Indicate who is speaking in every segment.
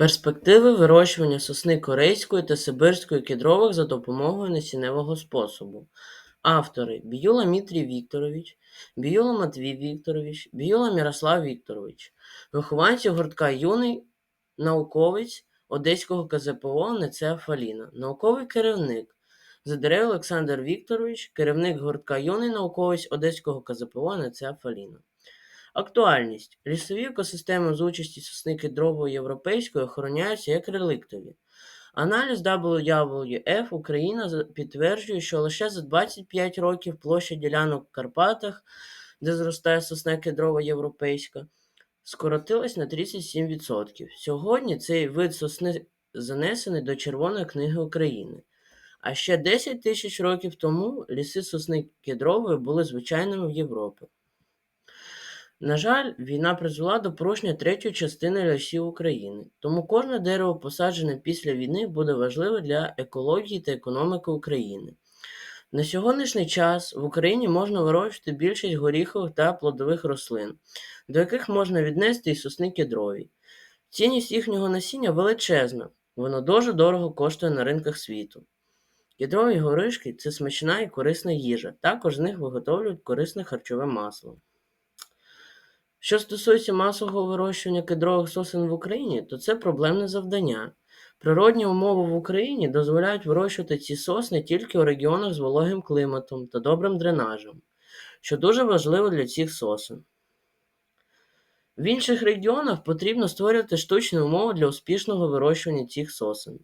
Speaker 1: Перспективи вирощування сосни корейської та сибирської кедрових за допомогою насінневого способу. Автори Біюла Мітрій Вікторович, Біюла Матвій Вікторович, Біюла Мірослав Вікторович, вихованці гуртка юний науковець Одеського КЗПО НЕЦЕ Фаліна, науковий керівник Задерев Олександр Вікторович, керівник гуртка юний науковець Одеського КЗПО НЕЦЕ Фаліна. Актуальність. Лісові екосистеми з участі сосни кедрової європейської охороняються як реликтові. Аналіз WWF Україна підтверджує, що лише за 25 років площа ділянок в Карпатах, де зростає сосна кедрова європейська, скоротилась на 37%. Сьогодні цей вид сосни занесений до Червоної книги України. А ще 10 тисяч років тому ліси сосни кедрової були звичайними в Європі. На жаль, війна призвела до порушення третьої частини лісів України, тому кожне дерево, посаджене після війни, буде важливе для екології та економіки України. На сьогоднішній час в Україні можна вирощувати більшість горіхових та плодових рослин, до яких можна віднести і сосни кедрові. Цінність їхнього насіння величезна, воно дуже дорого коштує на ринках світу. Кедрові горишки це смачна і корисна їжа, також з них виготовлюють корисне харчове масло. Що стосується масового вирощування кедрових сосен в Україні, то це проблемне завдання. Природні умови в Україні дозволяють вирощувати ці сосни тільки у регіонах з вологим кліматом та добрим дренажем, що дуже важливо для цих сосен. В інших регіонах потрібно створювати штучні умови для успішного вирощування цих сосен.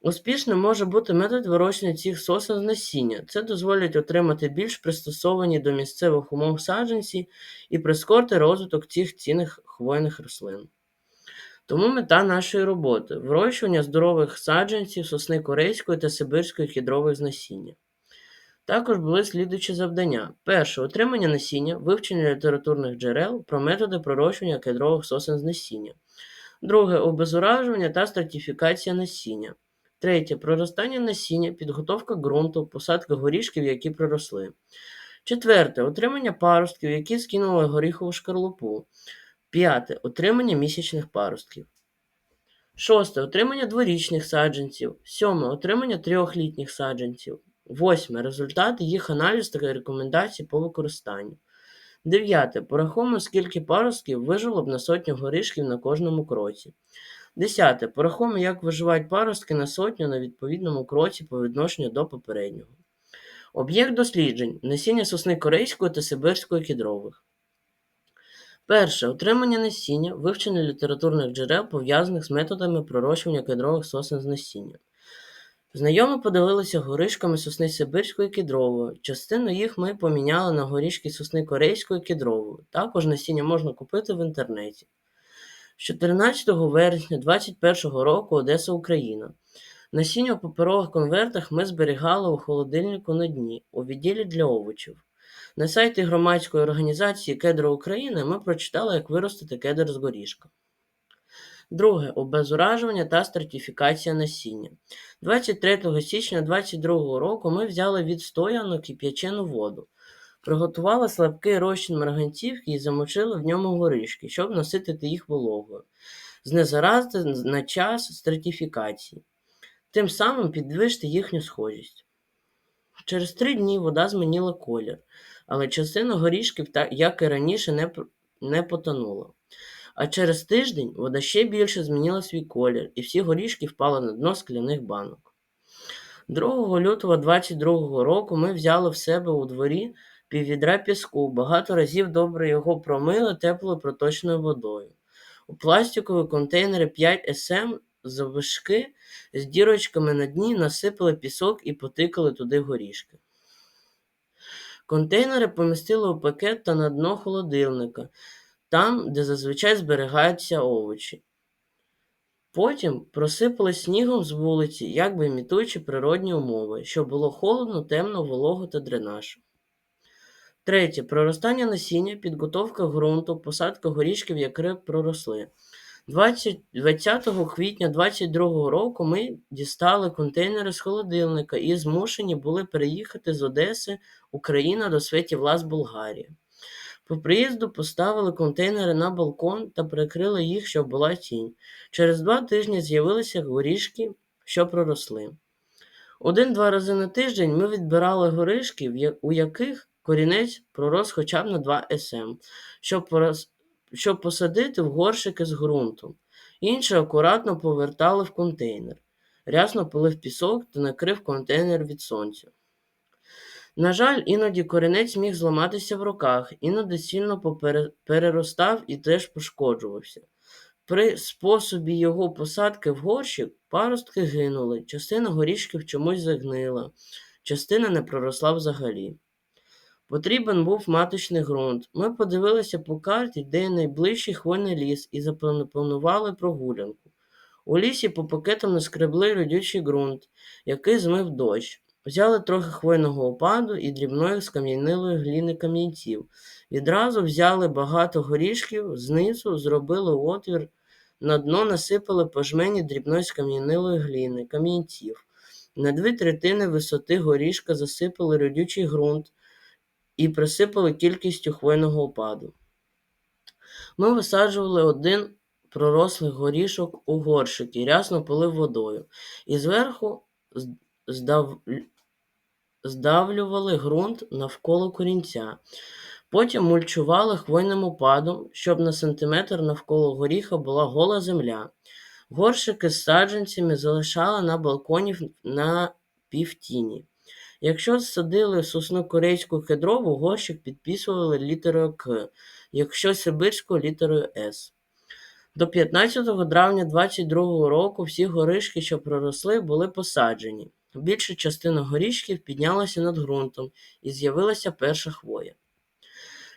Speaker 1: Успішним може бути метод вирощування цих сосен з насіння. Це дозволить отримати більш пристосовані до місцевих умов саджанці і прискорити розвиток цих цінних хвойних рослин. Тому мета нашої роботи вирощування здорових саджанців сосни корейської та сибирської кедрових з насіння. Також були слідуючі завдання: перше отримання насіння, вивчення літературних джерел про методи пророщування кедрових сосен з насіння. Друге обезуражування та стратифікація насіння. Третє проростання насіння, підготовка ґрунту, посадка горішків, які проросли. Четверте отримання паростків, які скинули горіхову шкарлупу. П'яте отримання місячних паростків. Шосте отримання дворічних саджанців. Сьоме отримання трьохлітніх саджанців. Восьме результати їх аналіз та рекомендацій по використанню. Дев'яте порахуємо, скільки паростків вижило б на сотню горішків на кожному кроці. Десяте. Порахуємо, як виживають паростки на сотню на відповідному кроці по відношенню до попереднього. Об'єкт досліджень насіння сосни корейської та сибирської кедрових. Перше. Отримання насіння, вивчення літературних джерел, пов'язаних з методами пророщування кедрових сосен з насіння. Знайомі поділилися горішками сосни сибирської кедрової. Частину їх ми поміняли на горішки сосни корейської кедрової. Також насіння можна купити в інтернеті. З 14 вересня 2021 року Одеса, Україна. Насіння у паперових конвертах ми зберігали у холодильнику на дні у відділі для овочів. На сайті громадської організації Кедро України ми прочитали, як виростити кедр з горішка. Друге обезуражування та стратифікація насіння. 23 січня 2022 року ми взяли відстояну кип'ячену воду, приготували слабкий розчин марганцівки і замочили в ньому горішки, щоб наситити їх вологою, знезаразити на час стратифікації, тим самим підвищити їхню схожість. Через три дні вода змінила колір, але частина горішків, як і раніше, не потонула. А через тиждень вода ще більше змінила свій колір, і всі горішки впали на дно скляних банок. 2 лютого 2022 року ми взяли в себе у дворі піввідра піску, багато разів добре його промили теплою проточною водою. У пластикові контейнери 5 СМ завишки з дірочками на дні насипали пісок і потикали туди горішки. Контейнери помістили у пакет та на дно холодильника, там, де зазвичай зберігаються овочі. Потім просипали снігом з вулиці, якби імітуючи природні умови, щоб було холодно, темно, волого та дренаж. Третє. Проростання насіння, підготовка ґрунту, посадка горішків, які проросли. 20, 20 квітня 2022 року ми дістали контейнери з холодильника і змушені були переїхати з Одеси, Україна до Светівлас, Болгарія. По приїзду поставили контейнери на балкон та прикрили їх, щоб була тінь. Через два тижні з'явилися горішки, що проросли. Один-два рази на тиждень ми відбирали горішки, у яких корінець пророс хоча б на 2 см, щоб, щоб посадити в горшики з ґрунтом. Інше акуратно повертали в контейнер. Рясно полив пісок та накрив контейнер від сонця. На жаль, іноді корінець міг зламатися в руках, іноді сильно переростав і теж пошкоджувався. При способі його посадки в горщик паростки гинули, частина горішків чомусь загнила, частина не проросла взагалі. Потрібен був маточний ґрунт. Ми подивилися по карті, де найближчий хвойний ліс, і запланували прогулянку. У лісі по пакетам наскребли родючий ґрунт, який змив дощ. Взяли трохи хвойного опаду і дрібної скам'янілої гліни камінців. Відразу взяли багато горішків, знизу зробили отвір, на дно насипали по жмені дрібної скам'янілої гліни, камінців. На дві третини висоти горішка засипали родючий ґрунт і присипали кількістю хвойного опаду. Ми висаджували один пророслий горішок у горшик і рясно полив водою, і зверху здав... здавлювали ґрунт навколо корінця. Потім мульчували хвойним опадом, щоб на сантиметр навколо горіха була гола земля. Горшики з саджанцями залишали на балконі на півтіні. Якщо садили сосну корейську кедрову, горщик підписували літерою К, якщо сибирську літерою С. До 15 травня 22 року всі горішки, що проросли, були посаджені. Більша частина горішків піднялася над ґрунтом і з'явилася перша хвоя.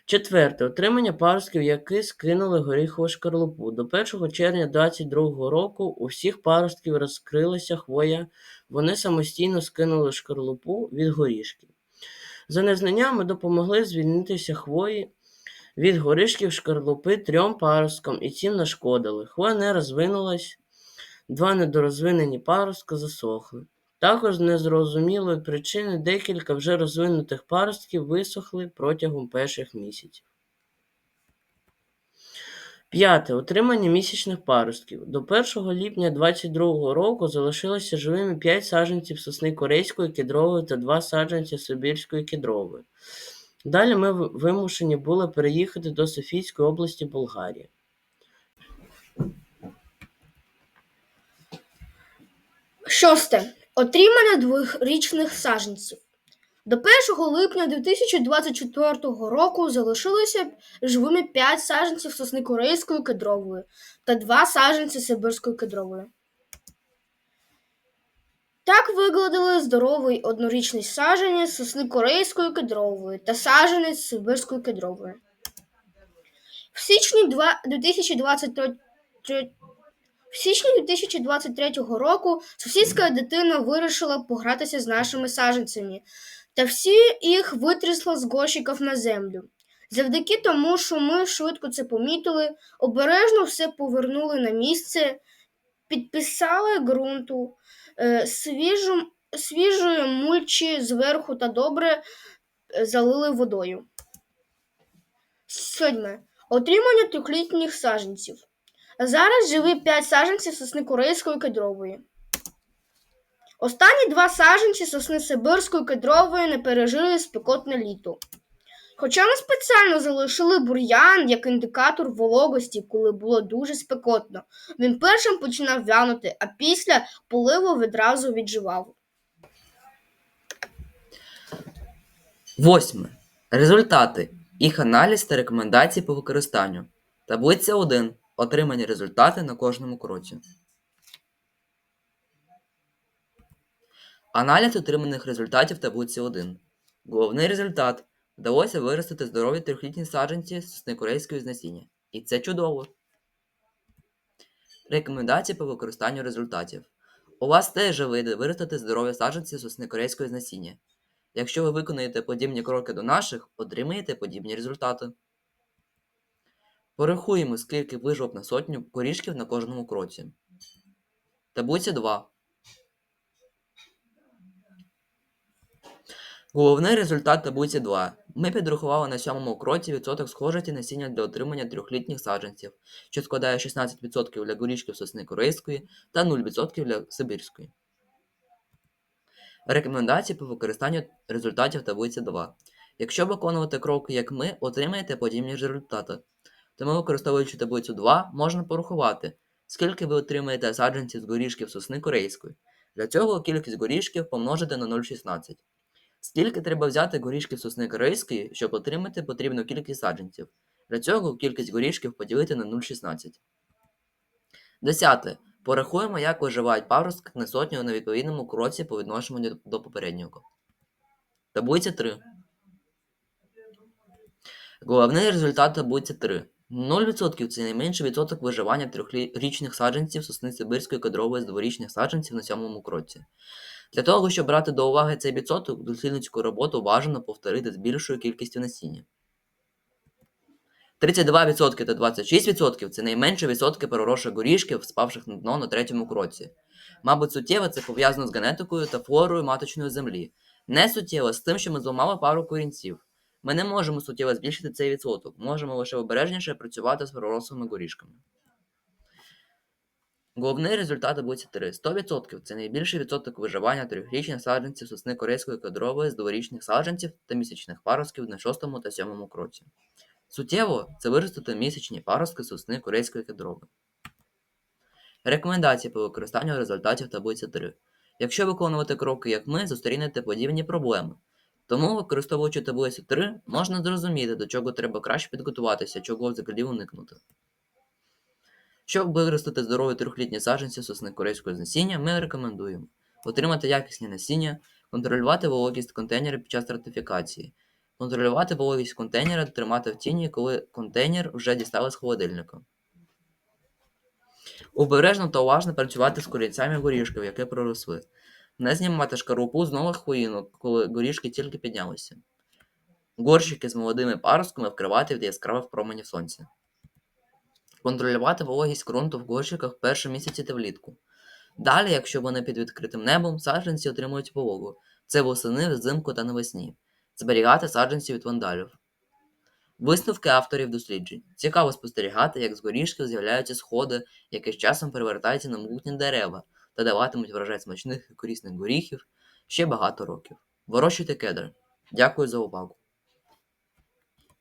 Speaker 1: Четверте. Отримання паростків, які скинули горіхову шкарлупу. До 1 червня 2022 року у всіх паростків розкрилася хвоя, вони самостійно скинули шкарлупу від горішків. За незнання ми допомогли звільнитися хвої від горішків шкарлупи трьом паросткам і цим нашкодили. Хвоя не розвинулась, два недорозвинені паростка засохли. Також з незрозумілої причини декілька вже розвинутих паростків висохли протягом перших місяців. П'яте. Отримання місячних паростків. До 1 ліпня 2022 року залишилося живими 5 саджанців сосни корейської кедрової та 2 саджанці сибірської кедрової. Далі ми вимушені були переїхати до Софійської області Болгарії.
Speaker 2: Шосте. Отримання дворічних саджанців. До 1 липня 2024 року залишилося живими 5 саджанців сосни корейської кедрової та 2 саджанці сибирської кедрової. Так виглядали здоровий однорічний саджанець сосни корейської кедрової та саджанець сибирської кедрової. В січні 2023 в січні 2023 року сусідська дитина вирішила погратися з нашими саджанцями, та всі їх витрясла з горщиків на землю. Завдяки тому, що ми швидко це помітили, обережно все повернули на місце, підписали ґрунту, е, свіжу, свіжої мульчі зверху та добре е, залили водою. Сьогодні. Отримання трьохлітніх саджанців. Зараз живі 5 саджанців сосни корейської кедрової. Останні два саджанці сосни сибирської кедрової не пережили спекотне літо. Хоча ми спеціально залишили бур'ян як індикатор вологості, коли було дуже спекотно, він першим починав вянути, а після поливу відразу відживав.
Speaker 3: Восьме. Результати. Їх аналіз та рекомендації по використанню. Таблиця 1. Отримані результати на кожному кроці. Аналіз отриманих результатів таблиці 1. Головний результат. Вдалося виростити здорові трьохлітні саджанці сосни корейської з насіння. І це чудово. Рекомендації по використанню результатів. У вас теж вийде виростити здорові саджанці сосни корейської з насіння. Якщо ви виконаєте подібні кроки до наших, отримаєте подібні результати. Порахуємо, скільки вижив на сотню корішків на кожному кроці. Таблиця 2. Головний результат таблиці 2. Ми підрахували на сьомому кроці відсоток схожості насіння для отримання трьохлітніх саджанців, що складає 16% для горішків сосни корейської та 0% для сибірської. Рекомендації по використанню результатів таблиці 2. Якщо виконувати кроки, як ми, отримаєте подібні результати. Тому, використовуючи таблицю 2, можна порахувати, скільки ви отримаєте саджанців з горішків сосни корейської. Для цього кількість горішків помножити на 0,16. Скільки треба взяти горішків сосни корейської, щоб отримати потрібну кількість саджанців. Для цього кількість горішків поділити на 0,16. Десяте. Порахуємо, як виживають паростки на сотню на відповідному кроці по відношенню до- попереднього. Таблиця 3. Головний результат таблиці 3. 0% це найменший відсоток виживання трьохрічних саджанців сосни сибирської кедрової з дворічних саджанців на сьомому кроці. Для того, щоб брати до уваги цей відсоток, дослідницьку роботу бажано повторити з більшою кількістю насіння. 32% та 26% це найменші відсотки перероших горішків, спавших на дно на третьому кроці. Мабуть, суттєво це пов'язано з генетикою та флорою маточної землі. Не суттєво з тим, що ми зламали пару корінців. Ми не можемо суттєво збільшити цей відсоток, можемо лише обережніше працювати з пророслими горішками. Головний результат таблиці 3. 100% це найбільший відсоток виживання трьохрічних саджанців сосни корейської кадрової з дворічних саджанців та місячних паростків на 6 та 7 кроці. Суттєво це виростити місячні паростки сосни корейської кедрової. Рекомендації по використанню результатів таблиці 3. Якщо виконувати кроки, як ми, зустрінете подібні проблеми. Тому, використовуючи таблицю 3, можна зрозуміти, до чого треба краще підготуватися, чого взагалі уникнути. Щоб виростити здорові трьохлітні саджанці сосни корейського насіння, ми рекомендуємо отримати якісні насіння, контролювати вологість контейнера під час стратифікації, контролювати вологість контейнера тримати в тіні, коли контейнер вже дістали з холодильника. Обережно та уважно працювати з корінцями горішків, які проросли. Не знімати шкарупу з нових хвоїнок, коли горішки тільки піднялися. Горщики з молодими паростками вкривати від яскравих променів сонця. Контролювати вологість ґрунту в горщиках в перші місяці та влітку. Далі, якщо вони під відкритим небом, саджанці отримують вологу. Це восени, взимку та навесні. Зберігати саджанці від вандалів. Висновки авторів досліджень. Цікаво спостерігати, як з горішків з'являються сходи, які з часом перевертаються на могутні дерева та даватимуть врожай смачних і корисних горіхів ще багато років. Вирощуйте кедри. Дякую за увагу.